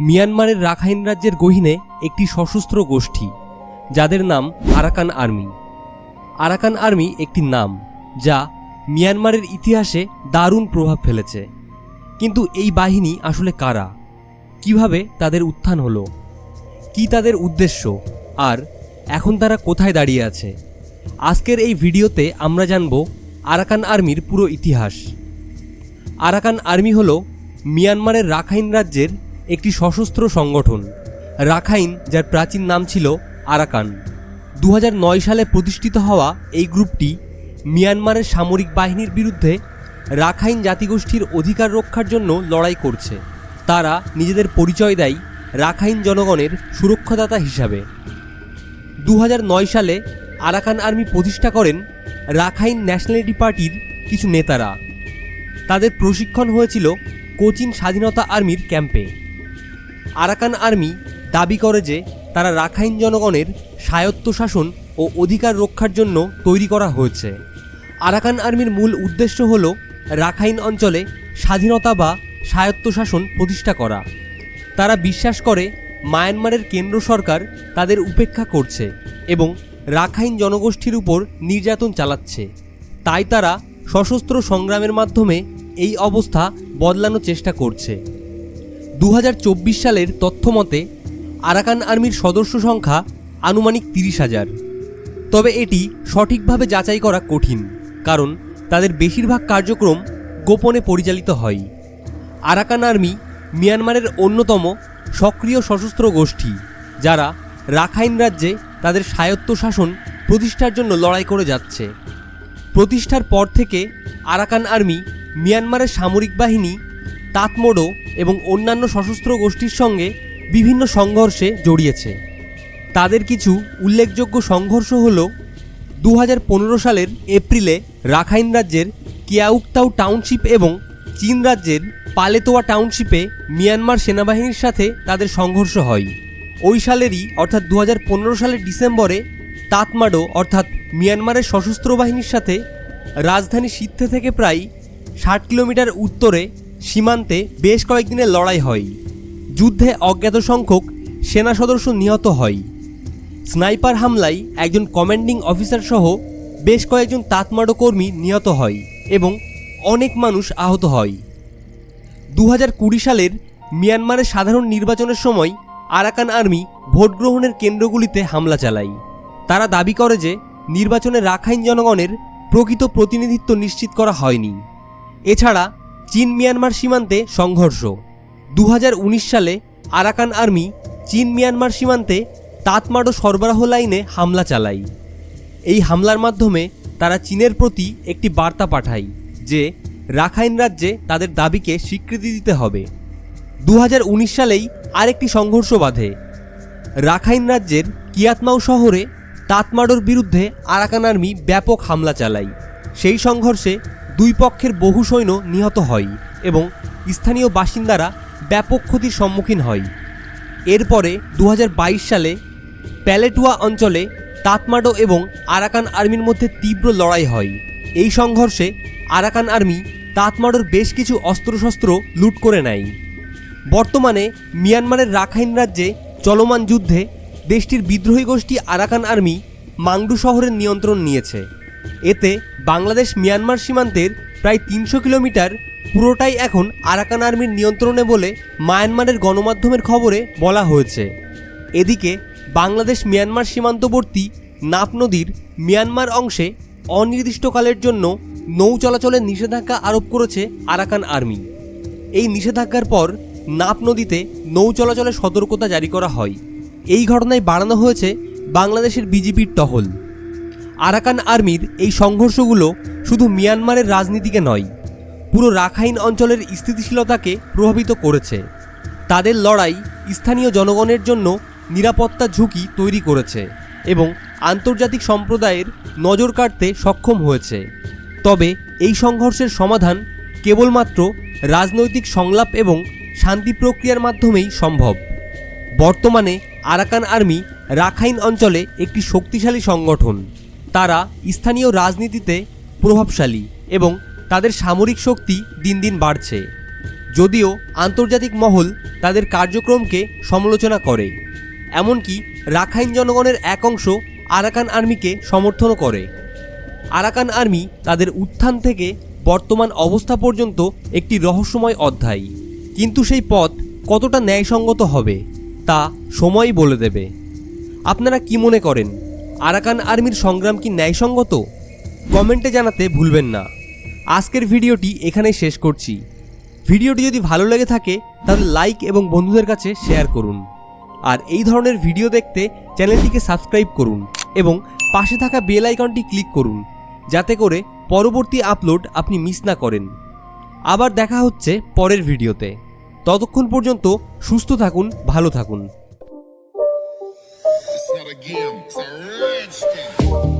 মিয়ানমারের রাখাইন রাজ্যের গহীনে একটি সশস্ত্র গোষ্ঠী, যাদের নাম আরাকান আর্মি। আরাকান আর্মি একটি নাম, যা মিয়ানমারের ইতিহাসে দারুণ প্রভাব ফেলেছে। কিন্তু এই বাহিনী আসলে কারা? কীভাবে তাদের উত্থান হলো? কি তাদের উদ্দেশ্য? আর এখন তারা কোথায় দাঁড়িয়ে আছে? আজকের এই ভিডিওতে আমরা জানব আরাকান আর্মির পুরো ইতিহাস। আরাকান আর্মি হল মিয়ানমারের রাখাইন রাজ্যের একটি সশস্ত্র সংগঠন, রাখাইন, যার প্রাচীন নাম ছিল আরাকান। দু হাজার নয় সালে প্রতিষ্ঠিত হওয়া এই গ্রুপটি মিয়ানমারের সামরিক বাহিনীর বিরুদ্ধে রাখাইন জাতিগোষ্ঠীর অধিকার রক্ষার জন্য লড়াই করছে। তারা নিজেদের পরিচয় দেয় রাখাইন জনগণের সুরক্ষাদাতা হিসাবে। দু হাজার নয় সালে আরাকান আর্মি প্রতিষ্ঠা করেন রাখাইন ন্যাশনালিটি পার্টির কিছু নেতারা। তাদের প্রশিক্ষণ হয়েছিল কোচিন স্বাধীনতা আর্মির ক্যাম্পে। আরাকান আর্মি দাবি করে যে তারা রাখাইন জনগণের স্বায়ত্তশাসন ও অধিকার রক্ষার জন্য তৈরি করা হয়েছে। আরাকান আর্মির মূল উদ্দেশ্য হল রাখাইন অঞ্চলে স্বাধীনতা বা স্বায়ত্তশাসন প্রতিষ্ঠা করা। তারা বিশ্বাস করে মায়ানমারের কেন্দ্র সরকার তাদের উপেক্ষা করছে এবং রাখাইন জনগোষ্ঠীর উপর নির্যাতন চালাচ্ছে। তাই তারা সশস্ত্র সংগ্রামের মাধ্যমে এই অবস্থা বদলানোর চেষ্টা করছে। দু হাজার চব্বিশ সালের তথ্য মতে আরাকান আর্মির সদস্য সংখ্যা আনুমানিক তিরিশ হাজার। তবে এটি সঠিকভাবে যাচাই করা কঠিন, কারণ তাদের বেশিরভাগ কার্যক্রম গোপনে পরিচালিত হয়। আরাকান আর্মি মিয়ানমারের অন্যতম সক্রিয় সশস্ত্র গোষ্ঠী, যারা রাখাইন রাজ্যে তাদের স্বায়ত্তশাসন প্রতিষ্ঠার জন্য লড়াই করে যাচ্ছে। প্রতিষ্ঠার পর থেকে আরাকান আর্মি মিয়ানমারের সামরিক বাহিনী তাতমোডো এবং অন্যান্য সশস্ত্র গোষ্ঠীর সঙ্গে বিভিন্ন সংঘর্ষে জড়িয়েছে। তাদের কিছু উল্লেখযোগ্য সংঘর্ষ হল দু হাজার পনেরো সালের এপ্রিলে রাখাইন রাজ্যের কিয়াউকতাউ টাউনশিপ এবং চীন রাজ্যের পালেতোয়া টাউনশিপে মিয়ানমার সেনাবাহিনীর সাথে তাদের সংঘর্ষ হয়। ওই সালেরই, অর্থাৎ দু হাজার পনেরো সালের ডিসেম্বরে, তাতমাডো, অর্থাৎ মিয়ানমারের সশস্ত্র বাহিনীর সাথে রাজধানী সিদ্ধে থেকে প্রায় ষাট কিলোমিটার উত্তরে সীমান্তে বেশ কয়েকদিনের লড়াই হয়। যুদ্ধে অজ্ঞাত সংখ্যক সেনা সদস্য নিহত হয়। স্নাইপার হামলায় একজন কমান্ডিং অফিসার সহ বেশ কয়েকজন তাতমাডো কর্মী নিহত হয় এবং অনেক মানুষ আহত হয়। দু কুড়ি সালের মিয়ানমারের সাধারণ নির্বাচনের সময় আরাকান আর্মি ভোট গ্রহণের কেন্দ্রগুলিতে হামলা চালায়। তারা দাবি করে যে নির্বাচনে রাখাইন জনগণের প্রকৃত প্রতিনিধিত্ব নিশ্চিত করা হয়নি। এছাড়া চীন মিয়ানমার সীমান্তে সংঘর্ষ। দু হাজার উনিশ সালে আরাকান আর্মি চীন মিয়ানমার সীমান্তে তাতমাডো সরবরাহ লাইনে হামলা চালায়। এই হামলার মাধ্যমে তারা চীনের প্রতি একটি বার্তা পাঠায় যে রাখাইন রাজ্যে তাদের দাবিকে স্বীকৃতি দিতে হবে। দু হাজার উনিশ সালেই আরেকটি সংঘর্ষ বাধে। রাখাইন রাজ্যের কিয়াতমাও শহরে তাতমাডোর বিরুদ্ধে আরাকান আর্মি ব্যাপক হামলা চালায়। সেই সংঘর্ষে দুই পক্ষের বহু সৈন্য নিহত হয় এবং স্থানীয় বাসিন্দারা ব্যাপক ক্ষতির সম্মুখীন হয়। এরপরে দু হাজার বাইশ সালে প্যালেটুয়া অঞ্চলে তাতমাডো এবং আরাকান আর্মির মধ্যে তীব্র লড়াই হয়। এই সংঘর্ষে আরাকান আর্মি তাতমাডোর বেশ কিছু অস্ত্রশস্ত্র লুট করে নেয়। বর্তমানে মিয়ানমারের রাখাইন রাজ্যে চলমান যুদ্ধে দেশটির বিদ্রোহী গোষ্ঠী আরাকান আর্মি মাংডু শহরের নিয়ন্ত্রণ নিয়েছে। এতে বাংলাদেশ মিয়ানমার সীমান্তের প্রায় তিনশো কিলোমিটার পুরোটাই এখন আরাকান আর্মির নিয়ন্ত্রণে বলে মায়ানমারের গণমাধ্যমের খবরে বলা হয়েছে। এদিকে বাংলাদেশ মিয়ানমার সীমান্তবর্তী নাপ নদীর মিয়ানমার অংশে অনির্দিষ্টকালের জন্য নৌ চলাচলের নিষেধাজ্ঞা আরোপ করেছে আরাকান আর্মি। এই নিষেধাজ্ঞার পর নাপ নদীতে নৌ চলাচলের সতর্কতা জারি করা হয়। এই ঘটনায় বাড়ানো হয়েছে বাংলাদেশের বিজেপির টহল। আরাকান আর্মির এই সংঘর্ষগুলো শুধু মিয়ানমারের রাজনীতিকে নয়, পুরো রাখাইন অঞ্চলের স্থিতিশীলতাকে প্রভাবিত করেছে। তাদের লড়াই স্থানীয় জনগণের জন্য নিরাপত্তা ঝুঁকি তৈরি করেছে এবং আন্তর্জাতিক সম্প্রদায়ের নজর কাটতে সক্ষম হয়েছে। তবে এই সংঘর্ষের সমাধান কেবলমাত্র রাজনৈতিক সংলাপ এবং শান্তি প্রক্রিয়ার মাধ্যমেই সম্ভব। বর্তমানে আরাকান আর্মি রাখাইন অঞ্চলে একটি শক্তিশালী সংগঠন। তারা স্থানীয় রাজনীতিতে প্রভাবশালী এবং তাদের সামরিক শক্তি দিন দিন বাড়ছে। যদিও আন্তর্জাতিক মহল তাদের কার্যক্রমকে সমালোচনা করে, এমনকি রাখাইন জনগণের এক অংশ আরাকান আর্মিকে সমর্থনও করে। আরাকান আর্মি তাদের উত্থান থেকে বর্তমান অবস্থা পর্যন্ত একটি রহস্যময় অধ্যায়। কিন্তু সেই পথ কতটা ন্যায়সঙ্গত হবে, তা সময়ই বলে দেবে। আপনারা কি মনে করেন? আরাকান আর্মির সংগ্রাম কি ন্যায়সঙ্গত? কমেন্টে জানাতে ভুলবেন না। আজকের ভিডিওটি এখানেই শেষ করছি। ভিডিওটি যদি ভালো লেগে থাকে, তাহলে লাইক এবং বন্ধুদের কাছে শেয়ার করুন। আর এই ধরনের ভিডিও দেখতে চ্যানেলটিকে সাবস্ক্রাইব করুন এবং পাশে থাকা বেল আইকনটি ক্লিক করুন, যাতে করে পরবর্তী আপলোড আপনি মিস না করেন। আবার দেখা হচ্ছে পরের ভিডিওতে। ততক্ষণ পর্যন্ত সুস্থ থাকুন, ভালো থাকুন। game. It's a rich.